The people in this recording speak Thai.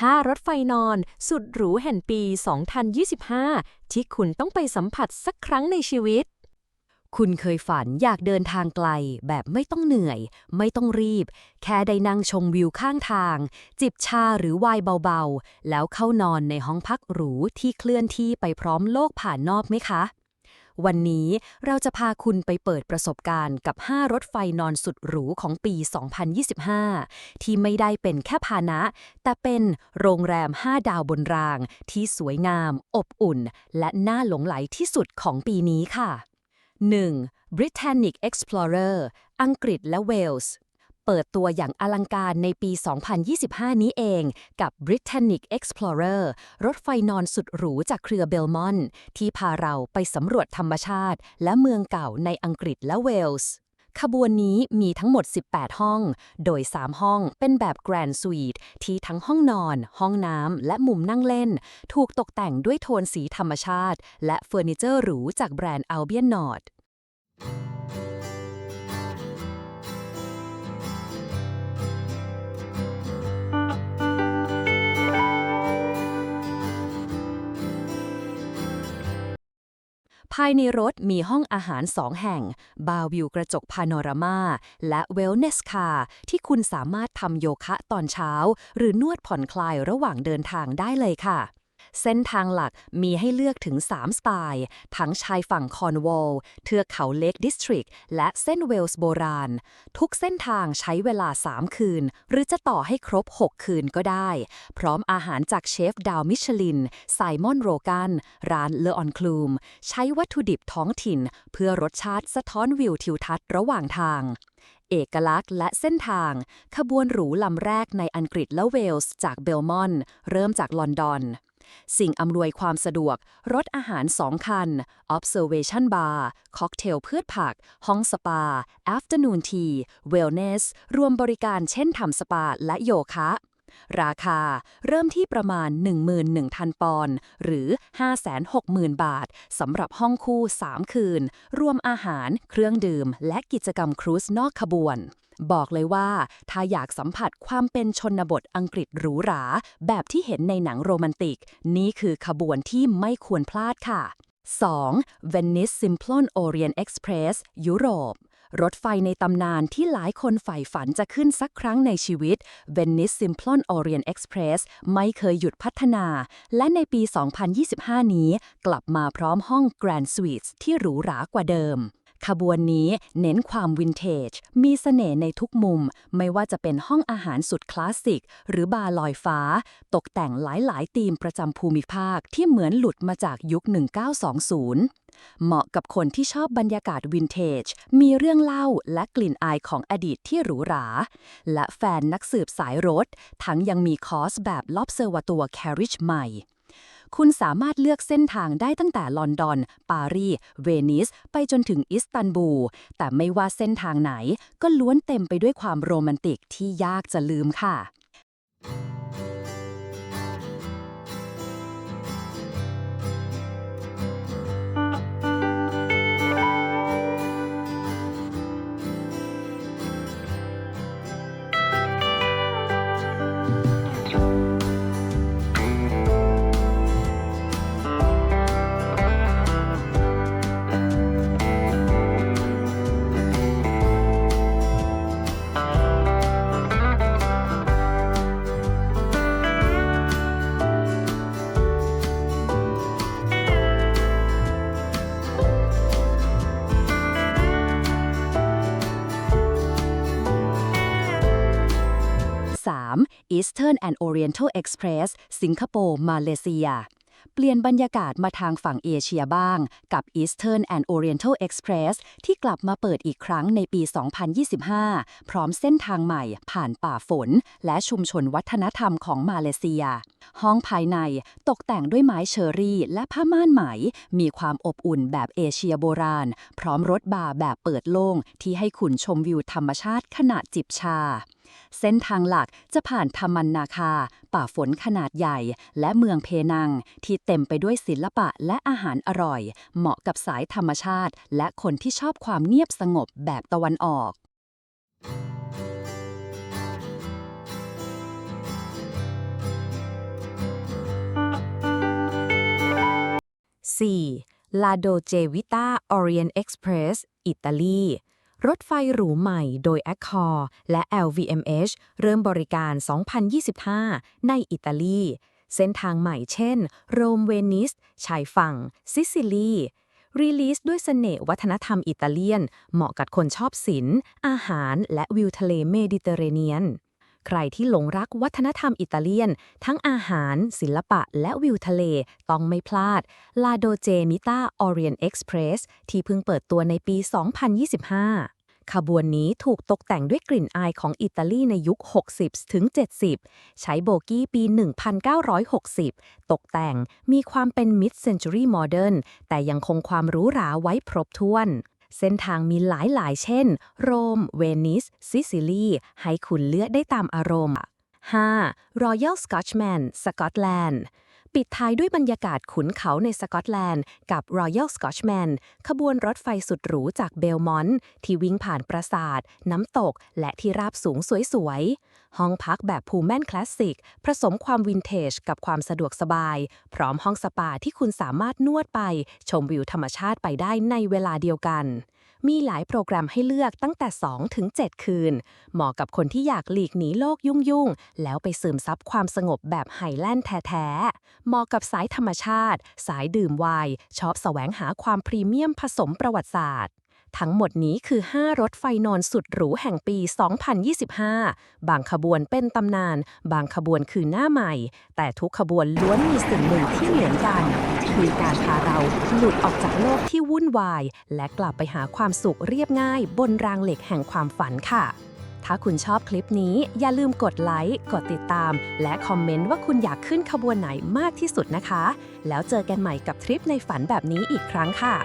5 รถไฟนอน สุดหรูแห่งปี 2025 ที่คุณต้องไปสัมผัสสักครั้งในชีวิต คุณเคยฝันอยากเดินทางไกล แบบไม่ต้องเหนื่อย ไม่ต้องรีบ แค่ได้นั่งชมวิวข้างทาง จิบชาหรือไวน์เบาๆ แล้วเข้านอนในห้องพักหรูที่เคลื่อนที่ไปพร้อมโลกผ่านนอกไหมคะ วันนี้เราจะพาคุณไปเปิดประสบการณ์กับ 5 รถไฟนอนสุดหรูของปี 2025 ที่ไม่ได้เป็นแค่พาหนะ แต่เป็นโรงแรม 5 ดาวบนราง ที่สวยงาม อบอุ่น และน่าหลงไหลที่สุดของปีนี้ค่ะ 1. Britannic Explorer อังกฤษและเวลส์ เปิดตัวอย่างอลังการในปี 2025 นี้เองกับ Britannic Explorer รถไฟนอนสุดหรูจากเครือเบลมอนที่พาเราไปสำรวจธรรมชาติ และเมืองเก่าในอังกฤษและเวลส์ขบวนนี้มีทั้งหมด 18 ห้อง โดย 3 ห้องเป็นแบบ Grand Suite ที่ทั้งห้องนอน ห้องน้ำ และมุมนั่งเล่น ถูกตกแต่งด้วยโทนสีธรรมชาติ และเฟอร์นิเจอร์หรูจากแบรนด์ Albion Nord ภายในรถมีห้องอาหารสองแห่ง บาร์วิวกระจกพาโนรามา และเวลเนสคาร์ที่คุณสามารถทำโยคะตอนเช้า หรือนวดผ่อนคลายระหว่างเดินทางได้เลยค่ะ เส้นทางหลักมีให้เลือกถึง 3 สไตล์ ทั้งชายฝั่งคอนวอลเทือกเขาเลกดิสทริกและเส้นเวลส์โบราณ ทุกเส้นทางใช้เวลา 3 คืน หรือจะต่อให้ครบ 6 คืนก็ได้ พร้อมอาหารจากเชฟดาวมิชลิน ไซมอนโรกัน ร้านเลออนคลูม ใช้วัตถุดิบท้องถิ่น เพื่อรสชาติสะท้อนวิวทิวทัศน์ระหว่างทางเอกลักษณ์และเส้นทาง ขบวนหรูลำแรกในอังกฤษและเวลส์จากเบลมอน เริ่มจากลอนดอน สิ่งอำนวยความสะดวก รถอาหาร 2 คัน Observation Bar ค็อกเทลพืชผัก ห้องสปา Afternoon Tea Wellness รวมบริการเช่นทำสปาและโยคะ ราคาเริ่มที่ประมาณ 11,000 ปอนด์หรือ 560,000 บาทสำหรับห้องคู่ 3 คืน รวมอาหาร เครื่องดื่ม และกิจกรรมครูซนอกขบวน บอกเลยว่า ถ้าอยากสัมผัสความเป็นชนบทอังกฤษหรูหรา แบบที่เห็นในหนังโรแมนติก นี่คือขบวนที่ไม่ควรพลาดค่ะ 2. Venice Simplon Orient Express ยุโรป รถไฟในตำนานที่หลายคนใฝ่ฝันจะขึ้นสักครั้งในชีวิต Venice Simplon Orient Express ไม่เคยหยุดพัฒนา และในปี 2025 นี้ กลับมาพร้อมห้อง Grand Suites ที่หรูหรากว่าเดิม ขบวนนี้เน้นความวินเทจ มีเสน่ห์ในทุกมุม ไม่ว่าจะเป็นห้องอาหารสุดคลาสสิก หรือบาร์ลอยฟ้า ตกแต่งหลายๆธีมประจำภูมิภาคที่เหมือนหลุดมาจากยุค 1920 เหมาะกับคนที่ชอบบรรยากาศวินเทจ มีเรื่องเล่าและกลิ่นอายของอดีตที่หรูหรา และแฟนนักสืบสายรถ ทั้งยังมีคอร์สแบบลอบเซอร์วตัวแคริชใหม่ คุณสามารถเลือกเส้นทางได้ตั้งแต่ลอนดอน ปารีส เวนิส ไปจนถึงอิสตันบูล แต่ไม่ว่าเส้นทางไหน ก็ล้วนเต็มไปด้วยความโรแมนติกที่ยากจะลืมค่ะ 3. Eastern and Oriental Express สิงคโปร์ มาเลเซีย เปลี่ยนบรรยากาศมาทางฝั่งเอเชียบ้าง กับ Eastern and Oriental Express ที่กลับมาเปิดอีกครั้งในปี 2025 พร้อมเส้นทางใหม่ผ่านป่าฝน และชุมชนวัฒนธรรมของมาเลเซีย ห้องภายในตกแต่งด้วยไม้เชอรี่ และผ้าม่านไหม มีความอบอุ่นแบบเอเชียโบราณ พร้อมรถบาร์แบบเปิดโล่ง ที่ให้คุณชมวิวธรรมชาติขณะจิบชา เส้นทางหลักจะผ่านทามันนาคา ป่าฝนขนาดใหญ่ และเมืองเพนัง ที่เต็มไปด้วยศิลปะและอาหารอร่อย เหมาะกับสายธรรมชาติ และคนที่ชอบความเงียบสงบแบบตะวันออก 4. La Dolce Vita Orient Express อิตาลีรถไฟหรูใหม่โดย Accor และ LVMH เริ่มบริการ 2025 ในอิตาลี เส้นทางใหม่เช่น โรมเวนิส ชายฝั่ง ซิซิลี รีลีสด้วยเสน่ห์วัฒนธรรมอิตาเลียน เหมาะกับคนชอบศิลป์ อาหาร และวิวทะเลเมดิเตอร์เรเนียน ใครที่หลงรักวัฒนธรรมอิตาเลียน ทั้งอาหาร ศิลปะ และวิวทะเล ต้องไม่พลาด ลาโดเจนิต้าออเรียนเอ็กซ์เพรสที่เพิ่งเปิดตัวในปี 2025ขบวนนี้ถูกตกแต่งด้วยกลิ่นอายของอิตาลีในยุค 60 ถึง 70 ใช้โบกี้ปี 1960 ตกแต่งมีความเป็น mid century modern แต่ยังคงความหรูหราไว้ครบถ้วน เส้นทางมีหลายๆ เช่น โรม เวนิส ซิซิลี ให้คุณเลือกได้ตามอารมณ์ 5. Royal Scotchman สกอตแลนด์ปิดท้ายด้วยบรรยากาศขุนเขาในสกอตแลนด์กับ Royal Scotchman ขบวนรถไฟสุดหรูจากเบลมอนต์ที่วิ่งผ่านปราสาท น้ำตก และที่ราบสูงสวยๆ ห้องพักแบบพูแมนคลาสสิกผสมความวินเทจกับความสะดวกสบาย พร้อมห้องสปาที่คุณสามารถนวดไป ชมวิวธรรมชาติไปได้ในเวลาเดียวกัน มีหลายโปรแกรมให้เลือกตั้งแต่ 2 ถึง 7 คืน เหมาะกับคนที่อยากหลีกหนีโลกยุ่งๆ แล้วไปซึมซับความสงบแบบไฮแลนด์แท้ๆ เหมาะกับสายธรรมชาติ สายดื่มไวน์ชอบแสวงหาความพรีเมียมผสมประวัติศาสตร์ ทั้งหมดนี้คือ 5 รถไฟนอนสุดหรูแห่งปี 2025 บางขบวนเป็นตำนาน บางขบวนคือหน้าใหม่ แต่ทุกขบวนล้วนมีสิ่งหนึ่งที่เหมือนกัน คือการพาเราหลุดออกจากโลกที่วุ่นวาย และกลับไปหาความสุขเรียบง่ายบนรางเหล็กแห่งความฝันค่ะถ้าคุณชอบคลิปนี้อย่าลืมกดไลค์ กดติดตาม และคอมเมนต์ว่าคุณอยากขึ้นขบวนไหนมากที่สุดนะคะ แล้วเจอกันใหม่กับทริปในฝันแบบนี้อีกครั้งค่ะ